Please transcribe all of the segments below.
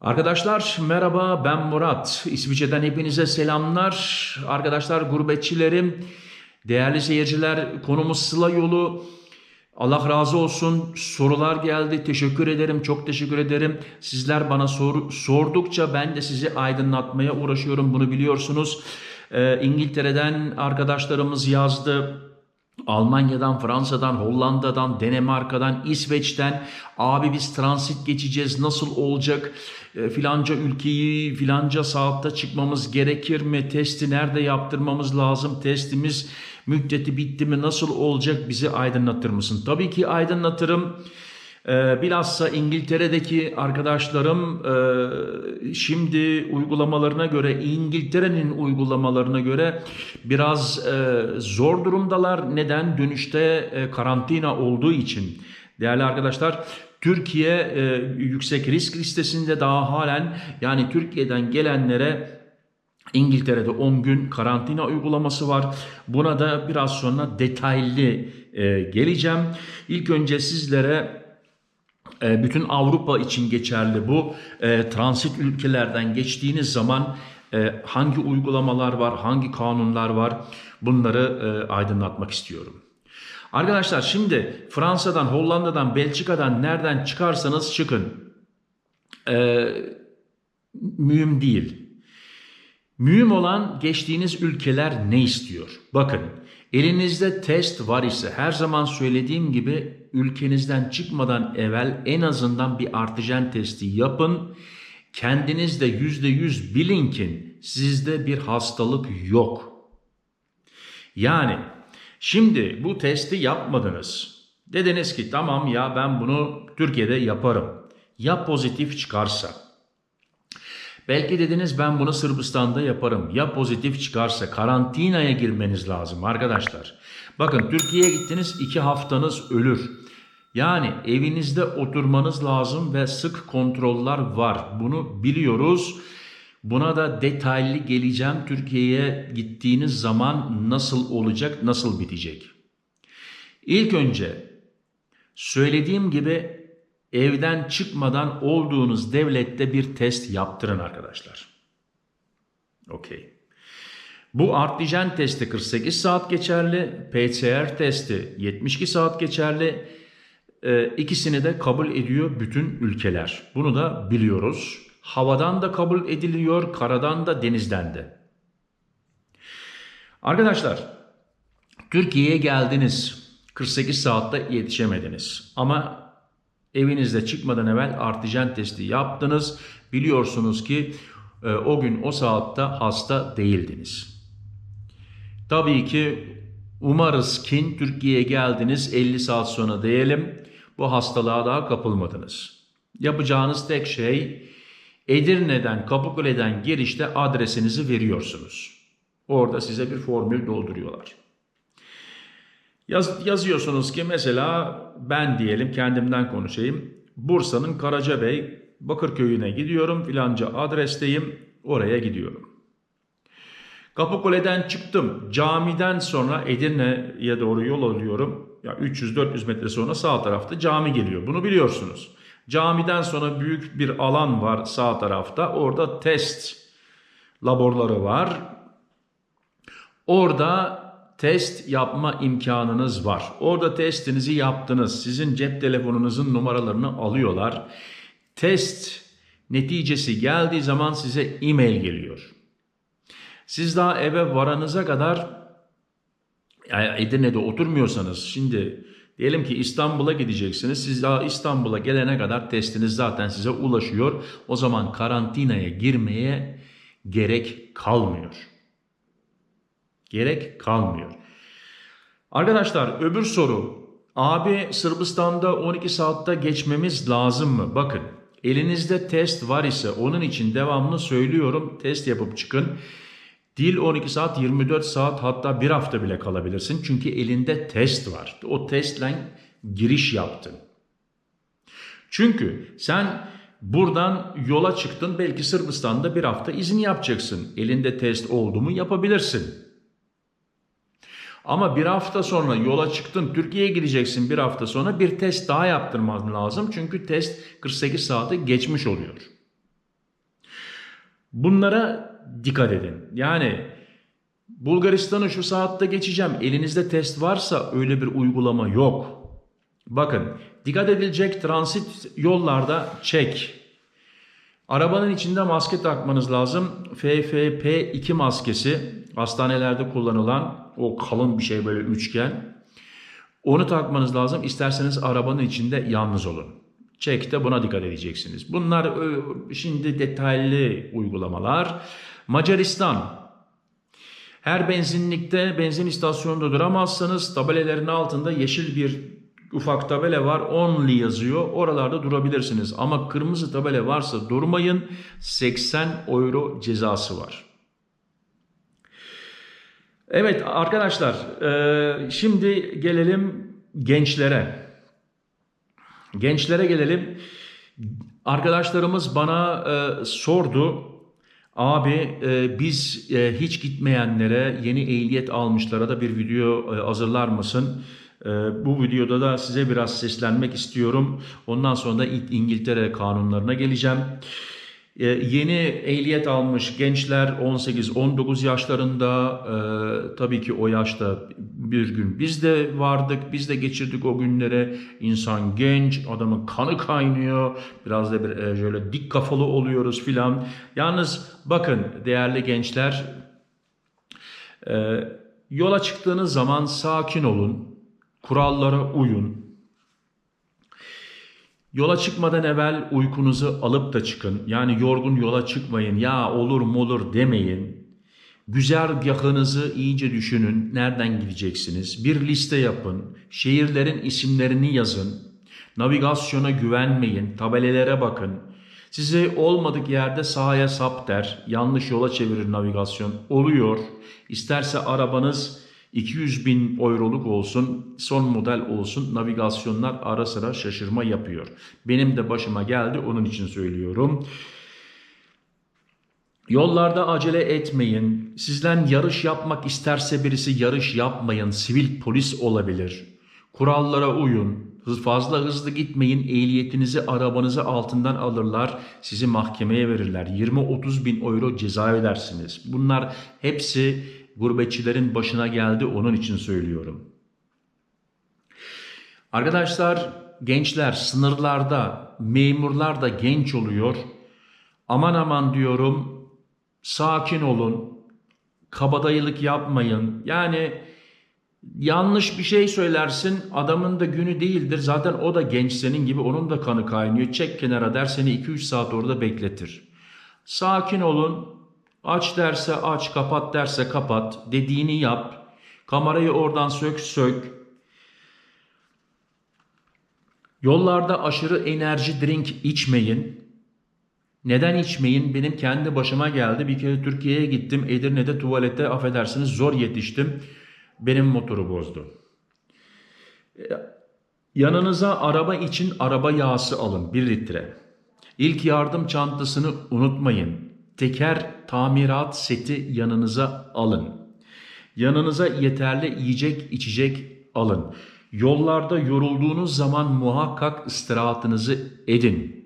Arkadaşlar merhaba ben Murat. İsviçre'den hepinize selamlar. Arkadaşlar gurbetçilerim, değerli seyirciler konumuz Sıla yolu. Allah razı olsun. Sorular geldi. Teşekkür ederim. Çok teşekkür ederim. Sizler bana sor, sordukça ben de sizi aydınlatmaya uğraşıyorum. Bunu biliyorsunuz. Ee, İngiltere'den arkadaşlarımız yazdı. Almanya'dan, Fransa'dan, Hollanda'dan, Danimarka'dan, İsveç'ten abi biz transit geçeceğiz nasıl olacak? E, filanca ülkeyi filanca saatte çıkmamız gerekir mi? Testi nerede yaptırmamız lazım? Testimiz müddeti bitti mi? Nasıl olacak? Bizi aydınlatır mısın? Tabii ki aydınlatırım. Ee, bilhassa İngiltere'deki arkadaşlarım e, şimdi uygulamalarına göre İngiltere'nin uygulamalarına göre biraz e, zor durumdalar. Neden? Dönüşte e, karantina olduğu için. Değerli arkadaşlar Türkiye e, yüksek risk listesinde daha halen yani Türkiye'den gelenlere İngiltere'de 10 gün karantina uygulaması var. Buna da biraz sonra detaylı e, geleceğim. İlk önce sizlere e, bütün Avrupa için geçerli bu. E, transit ülkelerden geçtiğiniz zaman e, hangi uygulamalar var, hangi kanunlar var bunları e, aydınlatmak istiyorum. Arkadaşlar şimdi Fransa'dan, Hollanda'dan, Belçika'dan nereden çıkarsanız çıkın. E, mühim değil. Mühim olan geçtiğiniz ülkeler ne istiyor? Bakın elinizde test var ise her zaman söylediğim gibi ülkenizden çıkmadan evvel en azından bir artijen testi yapın. Kendiniz de yüzde yüz bilin ki sizde bir hastalık yok. Yani şimdi bu testi yapmadınız. Dediniz ki tamam ya ben bunu Türkiye'de yaparım. Ya pozitif çıkarsa? Belki dediniz ben bunu Sırbistan'da yaparım. Ya pozitif çıkarsa karantinaya girmeniz lazım arkadaşlar. Bakın Türkiye'ye gittiniz iki haftanız ölür. Yani evinizde oturmanız lazım ve sık kontroller var. Bunu biliyoruz. Buna da detaylı geleceğim. Türkiye'ye gittiğiniz zaman nasıl olacak, nasıl bitecek? İlk önce söylediğim gibi evden çıkmadan olduğunuz devlette bir test yaptırın arkadaşlar. Okey. Bu antijen testi 48 saat geçerli, PCR testi 72 saat geçerli. Ee, ikisini de kabul ediyor bütün ülkeler. Bunu da biliyoruz. Havadan da kabul ediliyor, karadan da denizden de. Arkadaşlar, Türkiye'ye geldiniz. 48 saatte yetişemediniz. Ama Evinizde çıkmadan evvel artijen testi yaptınız. Biliyorsunuz ki e, o gün o saatte hasta değildiniz. Tabii ki umarız ki Türkiye'ye geldiniz 50 saat sonra diyelim bu hastalığa daha kapılmadınız. Yapacağınız tek şey Edirne'den Kapıkule'den girişte adresinizi veriyorsunuz. Orada size bir formül dolduruyorlar. Yaz, yazıyorsunuz ki mesela ben diyelim kendimden konuşayım. Bursa'nın Karacabey Bakırköy'üne gidiyorum filanca adresteyim oraya gidiyorum. Kapıkule'den çıktım. Camiden sonra Edirne'ye doğru yol alıyorum. Ya 300-400 metre sonra sağ tarafta cami geliyor. Bunu biliyorsunuz. Camiden sonra büyük bir alan var sağ tarafta. Orada test laborları var. Orada test yapma imkanınız var. Orada testinizi yaptınız. Sizin cep telefonunuzun numaralarını alıyorlar. Test neticesi geldiği zaman size e-mail geliyor. Siz daha eve varanıza kadar Edirne'de oturmuyorsanız şimdi diyelim ki İstanbul'a gideceksiniz. Siz daha İstanbul'a gelene kadar testiniz zaten size ulaşıyor. O zaman karantinaya girmeye gerek kalmıyor gerek kalmıyor. Arkadaşlar öbür soru. Abi Sırbistan'da 12 saatte geçmemiz lazım mı? Bakın elinizde test var ise onun için devamlı söylüyorum test yapıp çıkın. Dil 12 saat 24 saat hatta bir hafta bile kalabilirsin. Çünkü elinde test var. O testle giriş yaptın. Çünkü sen buradan yola çıktın belki Sırbistan'da bir hafta izin yapacaksın. Elinde test oldu mu yapabilirsin. Ama bir hafta sonra yola çıktın Türkiye'ye gideceksin bir hafta sonra bir test daha yaptırman lazım. Çünkü test 48 saati geçmiş oluyor. Bunlara dikkat edin. Yani Bulgaristan'ı şu saatte geçeceğim. Elinizde test varsa öyle bir uygulama yok. Bakın dikkat edilecek transit yollarda çek. Arabanın içinde maske takmanız lazım. FFP2 maskesi hastanelerde kullanılan o kalın bir şey böyle üçgen. Onu takmanız lazım. İsterseniz arabanın içinde yalnız olun. Çekte buna dikkat edeceksiniz. Bunlar ö, şimdi detaylı uygulamalar. Macaristan. Her benzinlikte, benzin istasyonunda duramazsanız tabelelerin altında yeşil bir ufak tabela var. Only yazıyor. Oralarda durabilirsiniz. Ama kırmızı tabela varsa durmayın. 80 euro cezası var. Evet arkadaşlar e, şimdi gelelim gençlere. Gençlere gelelim. Arkadaşlarımız bana e, sordu. Abi e, biz e, hiç gitmeyenlere yeni ehliyet almışlara da bir video e, hazırlar mısın? E, bu videoda da size biraz seslenmek istiyorum. Ondan sonra da İngiltere kanunlarına geleceğim. E, yeni ehliyet almış gençler 18-19 yaşlarında e, tabii ki o yaşta bir gün biz de vardık biz de geçirdik o günlere insan genç adamın kanı kaynıyor biraz da bir e, şöyle dik kafalı oluyoruz filan. Yalnız bakın değerli gençler e, yola çıktığınız zaman sakin olun kurallara uyun Yola çıkmadan evvel uykunuzu alıp da çıkın. Yani yorgun yola çıkmayın. Ya olur mu olur demeyin. Güzergahınızı iyice düşünün. Nereden gideceksiniz? Bir liste yapın. Şehirlerin isimlerini yazın. Navigasyona güvenmeyin. Tabelelere bakın. Sizi olmadık yerde sahaya sap der. Yanlış yola çevirir navigasyon. Oluyor. İsterse arabanız 200 bin euroluk olsun, son model olsun navigasyonlar ara sıra şaşırma yapıyor. Benim de başıma geldi onun için söylüyorum. Yollarda acele etmeyin. Sizden yarış yapmak isterse birisi yarış yapmayın. Sivil polis olabilir. Kurallara uyun. Fazla hızlı gitmeyin. Ehliyetinizi arabanızı altından alırlar. Sizi mahkemeye verirler. 20-30 bin euro ceza ödersiniz. Bunlar hepsi gurbetçilerin başına geldi. Onun için söylüyorum. Arkadaşlar gençler sınırlarda memurlar da genç oluyor. Aman aman diyorum sakin olun. Kabadayılık yapmayın. Yani yanlış bir şey söylersin adamın da günü değildir. Zaten o da genç senin gibi onun da kanı kaynıyor. Çek kenara der seni 2-3 saat orada bekletir. Sakin olun. Aç derse aç, kapat derse kapat. Dediğini yap. Kamerayı oradan sök sök. Yollarda aşırı enerji drink içmeyin. Neden içmeyin? Benim kendi başıma geldi. Bir kere Türkiye'ye gittim. Edirne'de tuvalete affedersiniz zor yetiştim. Benim motoru bozdu. Yanınıza araba için araba yağısı alın 1 litre. İlk yardım çantasını unutmayın. Teker tamirat seti yanınıza alın. Yanınıza yeterli yiyecek içecek alın. Yollarda yorulduğunuz zaman muhakkak istirahatınızı edin.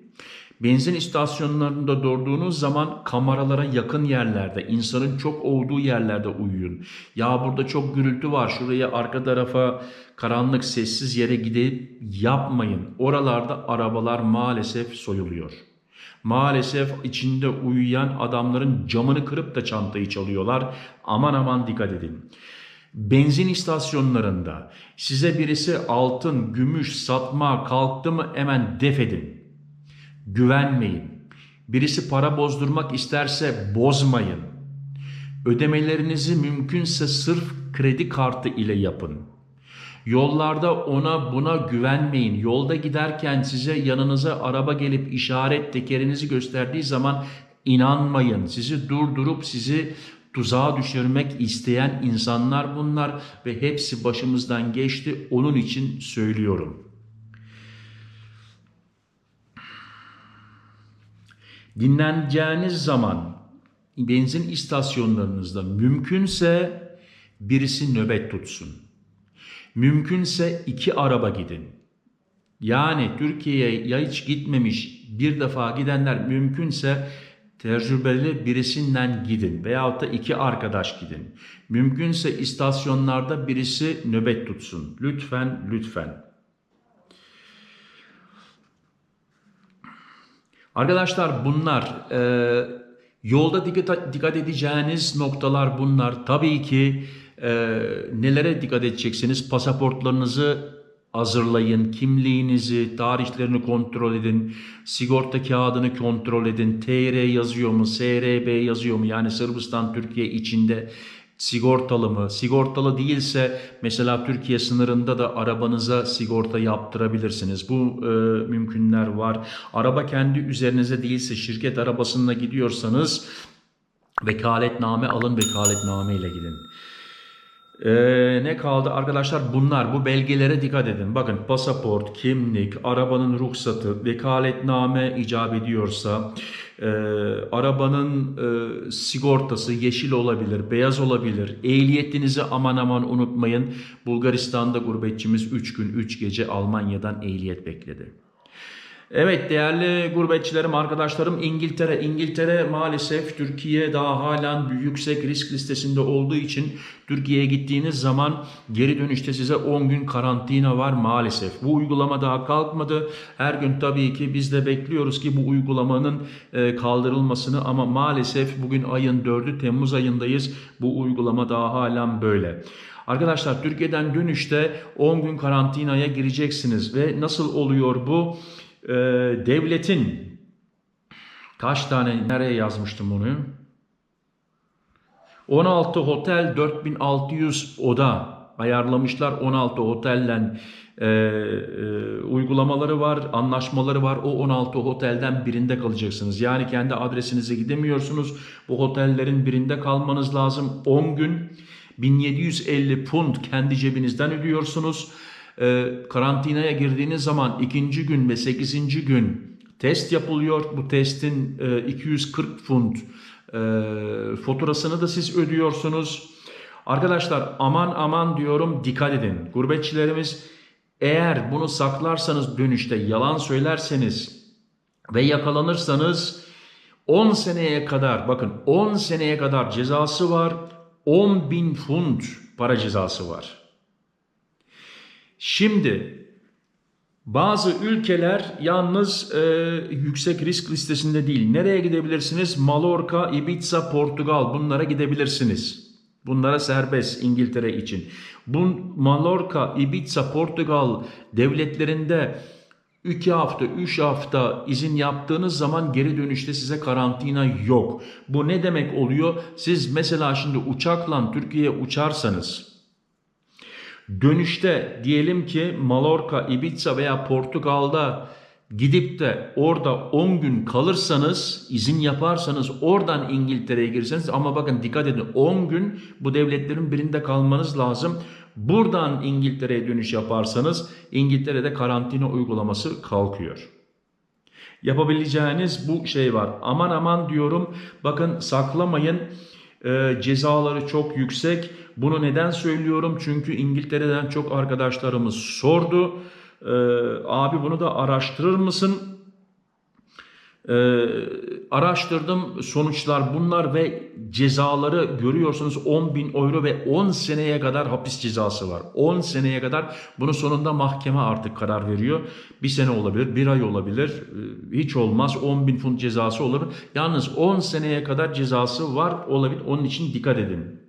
Benzin istasyonlarında durduğunuz zaman kameralara yakın yerlerde, insanın çok olduğu yerlerde uyuyun. Ya burada çok gürültü var, şuraya arka tarafa karanlık sessiz yere gidip yapmayın. Oralarda arabalar maalesef soyuluyor. Maalesef içinde uyuyan adamların camını kırıp da çantayı çalıyorlar. Aman aman dikkat edin. Benzin istasyonlarında size birisi altın, gümüş satma kalktı mı hemen def edin. Güvenmeyin. Birisi para bozdurmak isterse bozmayın. Ödemelerinizi mümkünse sırf kredi kartı ile yapın. Yollarda ona buna güvenmeyin. Yolda giderken size yanınıza araba gelip işaret tekerinizi gösterdiği zaman inanmayın. Sizi durdurup sizi tuzağa düşürmek isteyen insanlar bunlar ve hepsi başımızdan geçti. Onun için söylüyorum. Dinleneceğiniz zaman benzin istasyonlarınızda mümkünse birisi nöbet tutsun. Mümkünse iki araba gidin. Yani Türkiye'ye ya hiç gitmemiş bir defa gidenler mümkünse tecrübeli birisinden gidin veyahut da iki arkadaş gidin. Mümkünse istasyonlarda birisi nöbet tutsun. Lütfen, lütfen. Arkadaşlar bunlar e, yolda dikkat, dikkat edeceğiniz noktalar bunlar. Tabii ki e, nelere dikkat edeceksiniz? Pasaportlarınızı hazırlayın, kimliğinizi, tarihlerini kontrol edin, sigorta kağıdını kontrol edin, TR yazıyor mu, SRB yazıyor mu? Yani Sırbistan, Türkiye içinde sigortalı mı? Sigortalı değilse mesela Türkiye sınırında da arabanıza sigorta yaptırabilirsiniz. Bu e, mümkünler var. Araba kendi üzerinize değilse şirket arabasında gidiyorsanız vekaletname alın vekaletname ile gidin. Ee, ne kaldı arkadaşlar bunlar bu belgelere dikkat edin. Bakın pasaport, kimlik, arabanın ruhsatı, vekaletname icap ediyorsa, e, arabanın e, sigortası yeşil olabilir, beyaz olabilir. Ehliyetinizi aman aman unutmayın. Bulgaristan'da gurbetçimiz 3 gün 3 gece Almanya'dan ehliyet bekledi. Evet değerli gurbetçilerim, arkadaşlarım İngiltere. İngiltere maalesef Türkiye daha halen yüksek risk listesinde olduğu için Türkiye'ye gittiğiniz zaman geri dönüşte size 10 gün karantina var maalesef. Bu uygulama daha kalkmadı. Her gün tabii ki biz de bekliyoruz ki bu uygulamanın e, kaldırılmasını ama maalesef bugün ayın 4'ü Temmuz ayındayız. Bu uygulama daha halen böyle. Arkadaşlar Türkiye'den dönüşte 10 gün karantinaya gireceksiniz ve nasıl oluyor bu? Ee, devletin kaç tane nereye yazmıştım bunu? 16 otel 4600 oda ayarlamışlar. 16 otellen e, e, uygulamaları var, anlaşmaları var. O 16 otelden birinde kalacaksınız. Yani kendi adresinize gidemiyorsunuz. Bu otellerin birinde kalmanız lazım. 10 gün 1750 pund kendi cebinizden ödüyorsunuz. E, karantinaya girdiğiniz zaman ikinci gün ve sekizinci gün test yapılıyor. Bu testin e, 240 funt e, faturasını da siz ödüyorsunuz. Arkadaşlar aman aman diyorum dikkat edin. Gurbetçilerimiz eğer bunu saklarsanız dönüşte yalan söylerseniz ve yakalanırsanız 10 seneye kadar bakın 10 seneye kadar cezası var. 10 bin funt para cezası var. Şimdi bazı ülkeler yalnız e, yüksek risk listesinde değil. Nereye gidebilirsiniz? Mallorca, Ibiza, Portugal bunlara gidebilirsiniz. Bunlara serbest İngiltere için. Bu Mallorca, Ibiza, Portugal devletlerinde 2 hafta, 3 hafta izin yaptığınız zaman geri dönüşte size karantina yok. Bu ne demek oluyor? Siz mesela şimdi uçakla Türkiye'ye uçarsanız Dönüşte diyelim ki Mallorca, Ibiza veya Portugal'da gidip de orada 10 gün kalırsanız, izin yaparsanız oradan İngiltere'ye girseniz ama bakın dikkat edin 10 gün bu devletlerin birinde kalmanız lazım. Buradan İngiltere'ye dönüş yaparsanız İngiltere'de karantina uygulaması kalkıyor. Yapabileceğiniz bu şey var. Aman aman diyorum bakın saklamayın e, cezaları çok yüksek. Bunu neden söylüyorum? Çünkü İngiltere'den çok arkadaşlarımız sordu. E, abi bunu da araştırır mısın? E, araştırdım sonuçlar bunlar ve cezaları görüyorsunuz 10 bin euro ve 10 seneye kadar hapis cezası var. 10 seneye kadar bunu sonunda mahkeme artık karar veriyor. Bir sene olabilir, bir ay olabilir, e, hiç olmaz 10 bin funt cezası olur. Yalnız 10 seneye kadar cezası var olabilir. Onun için dikkat edin.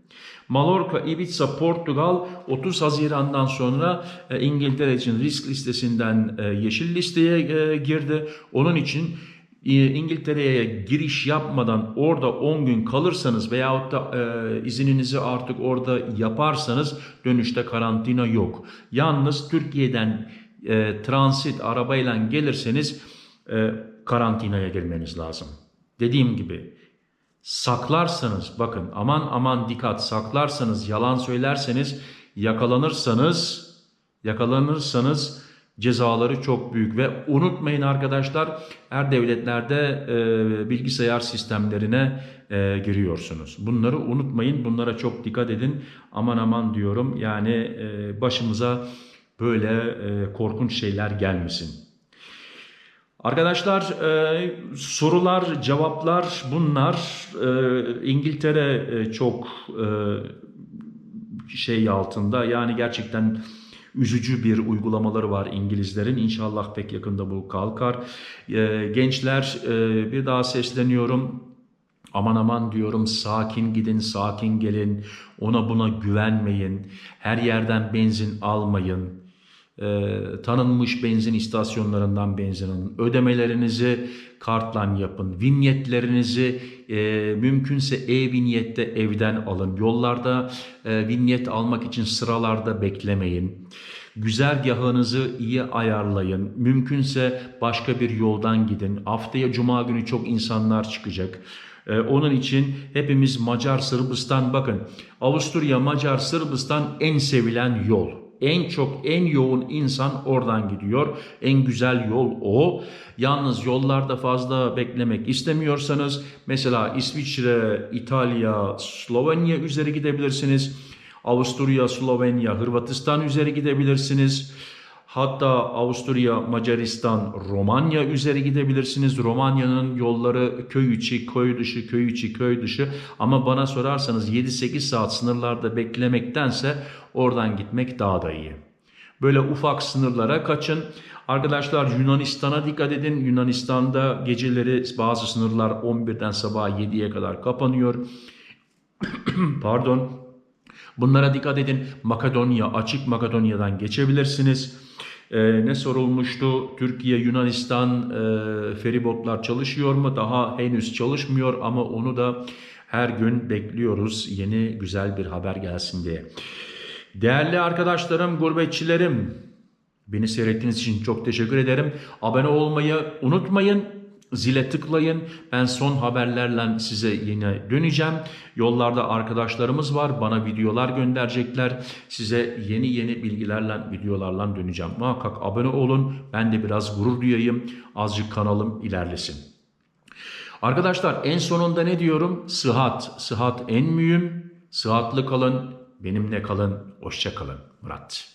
Mallorca, Ibiza, Portugal 30 Haziran'dan sonra e, İngiltere için risk listesinden e, yeşil listeye e, girdi. Onun için İngiltere'ye giriş yapmadan orada 10 gün kalırsanız veyahut da e, izininizi artık orada yaparsanız dönüşte karantina yok. Yalnız Türkiye'den e, transit arabayla gelirseniz e, karantinaya girmeniz lazım. Dediğim gibi saklarsanız bakın aman aman dikkat saklarsanız yalan söylerseniz yakalanırsanız yakalanırsanız cezaları çok büyük ve unutmayın arkadaşlar her devletlerde e, bilgisayar sistemlerine e, giriyorsunuz. Bunları unutmayın bunlara çok dikkat edin aman aman diyorum yani e, başımıza böyle e, korkunç şeyler gelmesin. Arkadaşlar e, sorular, cevaplar bunlar. E, İngiltere e, çok e, şey altında yani gerçekten üzücü bir uygulamaları var İngilizlerin. İnşallah pek yakında bu kalkar. E, gençler e, bir daha sesleniyorum. Aman aman diyorum sakin gidin sakin gelin ona buna güvenmeyin her yerden benzin almayın Ee, tanınmış benzin istasyonlarından benzin alın. Ödemelerinizi kartla yapın. Vinyetlerinizi e, mümkünse e-vinyette evden alın. Yollarda e, vinyet almak için sıralarda beklemeyin. Güzergahınızı iyi ayarlayın. Mümkünse başka bir yoldan gidin. Haftaya cuma günü çok insanlar çıkacak. Ee, onun için hepimiz Macar Sırbistan bakın Avusturya Macar Sırbistan en sevilen yol. En çok en yoğun insan oradan gidiyor. En güzel yol o. Yalnız yollarda fazla beklemek istemiyorsanız mesela İsviçre, İtalya, Slovenya üzeri gidebilirsiniz. Avusturya, Slovenya, Hırvatistan üzeri gidebilirsiniz. Hatta Avusturya, Macaristan, Romanya üzeri gidebilirsiniz. Romanya'nın yolları köy içi, köy dışı, köy içi, köy dışı. Ama bana sorarsanız 7-8 saat sınırlarda beklemektense oradan gitmek daha da iyi. Böyle ufak sınırlara kaçın. Arkadaşlar Yunanistan'a dikkat edin. Yunanistan'da geceleri bazı sınırlar 11'den sabah 7'ye kadar kapanıyor. Pardon. Bunlara dikkat edin. Makedonya, açık Makedonya'dan geçebilirsiniz. Ee, ne sorulmuştu? Türkiye, Yunanistan e, feribotlar çalışıyor mu? Daha henüz çalışmıyor ama onu da her gün bekliyoruz. Yeni güzel bir haber gelsin diye. Değerli arkadaşlarım, gurbetçilerim, beni seyrettiğiniz için çok teşekkür ederim. Abone olmayı unutmayın. Zile tıklayın. Ben son haberlerle size yine döneceğim. Yollarda arkadaşlarımız var. Bana videolar gönderecekler. Size yeni yeni bilgilerle, videolarla döneceğim. Muhakkak abone olun. Ben de biraz gurur duyayım. Azıcık kanalım ilerlesin. Arkadaşlar en sonunda ne diyorum? Sıhhat. Sıhhat en mühim. Sıhhatlı kalın. Benimle kalın. Hoşça kalın. Murat.